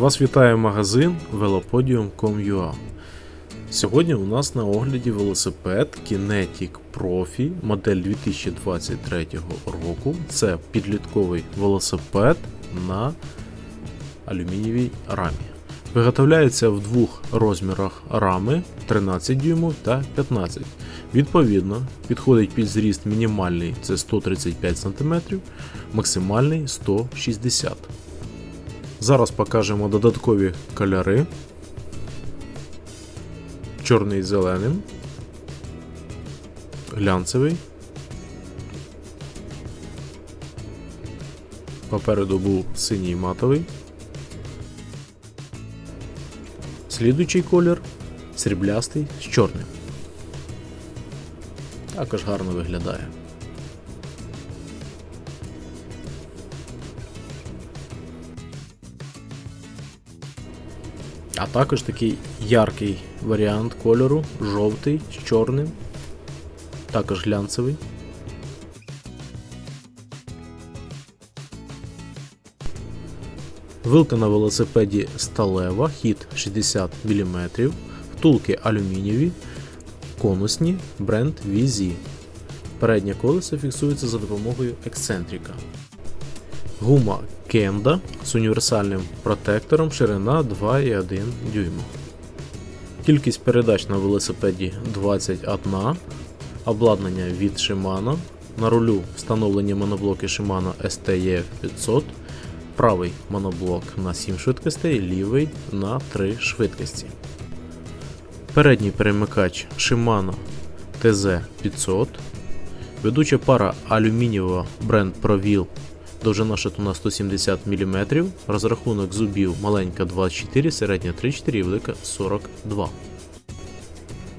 Вас вітає магазин velopodium.com.ua Сьогодні у нас на огляді велосипед Kinetic Profi модель 2023 року. Це підлітковий велосипед на алюмінієвій рамі. Виготовляється в двох розмірах рами 13 дюймів та 15 Відповідно, підходить під зріст мінімальний це 135 см, максимальний 160 см. Зараз покажемо додаткові кольори. Чорний з зеленим, глянцевий. Попереду був синій матовий. Слідуючий колір сріблястий з чорним. Також гарно виглядає. А також такий яркий варіант кольору, жовтий з чорним, також глянцевий. Вилка на велосипеді сталева, хід 60 мм, втулки алюмінієві, конусні, бренд VZ. Переднє колесо фіксується за допомогою ексцентрика. Гума Кенда з універсальним протектором ширина 2,1 дюйма. Кількість передач на велосипеді 21, обладнання від Shimano. На рулю встановлені моноблоки Shimano STE 500, правий моноблок на 7 швидкостей, лівий на 3 швидкості. Передній перемикач Shimano TZ500. Ведуча пара алюмінієва бренд ProWheel Довжина шатуна 170 мм, розрахунок зубів маленька 24, середня 34 і велика 42.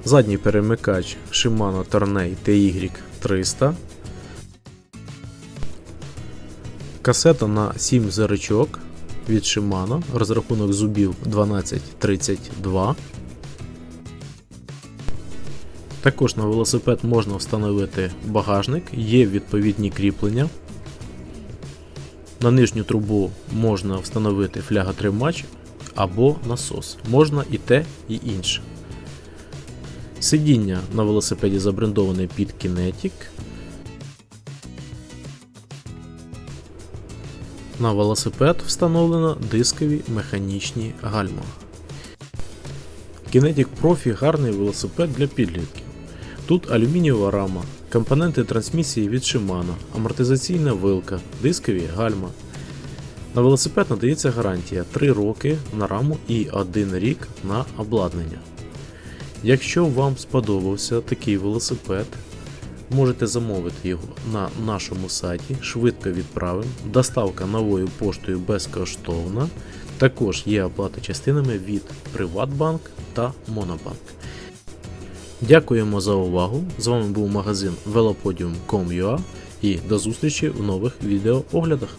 Задній перемикач Shimano Tourney TY300. Касета на 7 заричок від Shimano, розрахунок зубів 1232. Також на велосипед можна встановити багажник, є відповідні кріплення. На нижню трубу можна встановити фляготримач або насос. Можна і те, і інше. Сидіння на велосипеді забрендоване під Kinetic. На велосипед встановлено дискові механічні гальма. Kinetic Profi гарний велосипед для підлітків. Тут алюмінієва рама, компоненти трансмісії від Shimano, амортизаційна вилка, дискові гальма. На велосипед надається гарантія 3 роки на раму і 1 рік на обладнання. Якщо вам сподобався такий велосипед, можете замовити його на нашому сайті, швидко відправимо. Доставка новою поштою безкоштовна. Також є оплата частинами від Приватбанк та Монобанк. Дякуємо за увагу. З вами був магазин velopodium.com.ua і до зустрічі в нових відеооглядах.